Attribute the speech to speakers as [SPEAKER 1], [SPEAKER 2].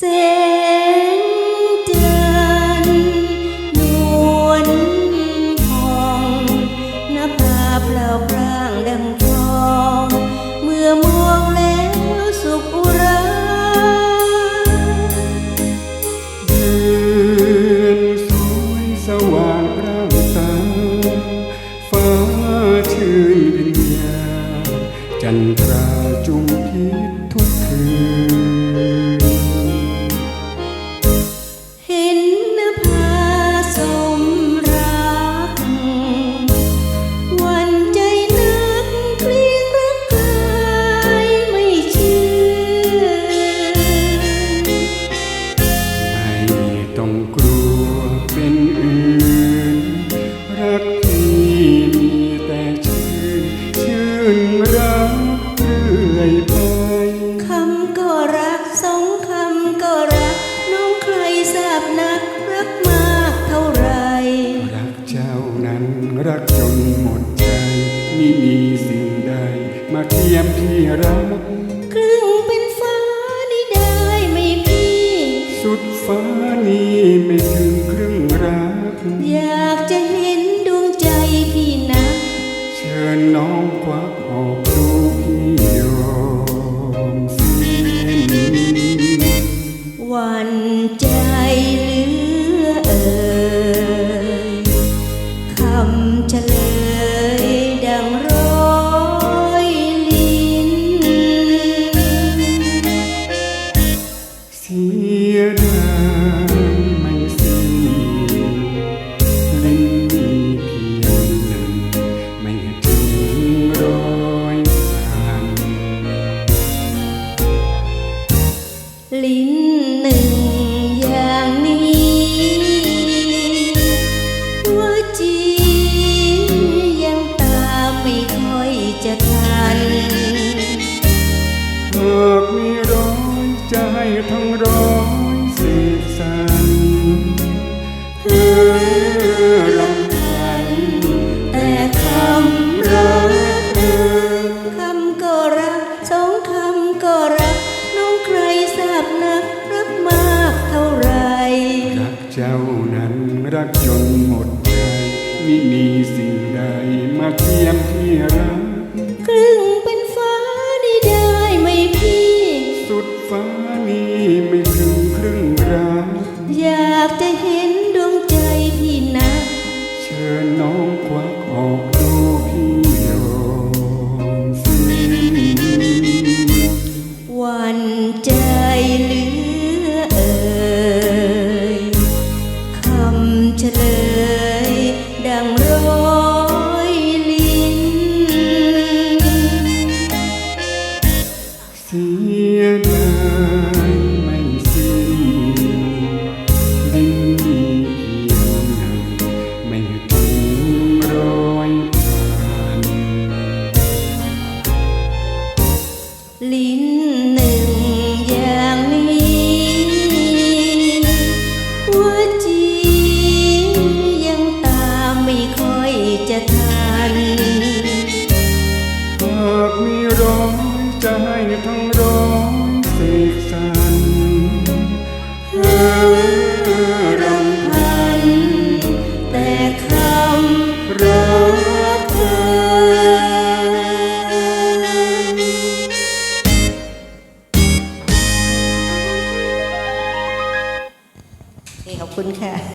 [SPEAKER 1] แสงจันทร์นวลทองนภาเปล่าพร่างดังทองเมื่อมองแล้วสุขอุรา
[SPEAKER 2] เดือนสวยสว่างร่างตาฟ้าชื่นวิญญาจันทรา
[SPEAKER 1] เที
[SPEAKER 2] ย
[SPEAKER 1] มที่รั
[SPEAKER 2] ก
[SPEAKER 1] ครึ่งเป็นฟ้านี่ได้ไหมพี่
[SPEAKER 2] สุดฟ้านี้ไม่ถึงครึ่งรัก
[SPEAKER 1] อยากจะเห็นดวงใจพี่นะ
[SPEAKER 2] เชิญน้องควักออกดู
[SPEAKER 1] ลิ้น
[SPEAKER 2] มีเพียงหนึ่งไม่ถึงรอยพัน
[SPEAKER 1] ลิ้นหนึ่งอย่างนี้หัวจียังตามไม่ค่อยจะทัน
[SPEAKER 2] หากมีร้อยให้ทั้งร้อย รั
[SPEAKER 1] ก
[SPEAKER 2] จนหมดใจไม่มีสิ่งใดมาเทียมที่รัก
[SPEAKER 1] ครึ่งเป็นฟ้านี่ได้ไหมพี่
[SPEAKER 2] สุดฟ้านี้ไม่ถึงครึ่งรัก
[SPEAKER 1] อยากจะเห็นดวงใจพี่นะ
[SPEAKER 2] เชิญน้องควักออกดูพี่ มี
[SPEAKER 1] ร้อยจ
[SPEAKER 2] ให้ทั้งร้อยเสกสรรเพื่อรำพัน
[SPEAKER 1] แต่คำรักเอ่ขอบคุณค่ะ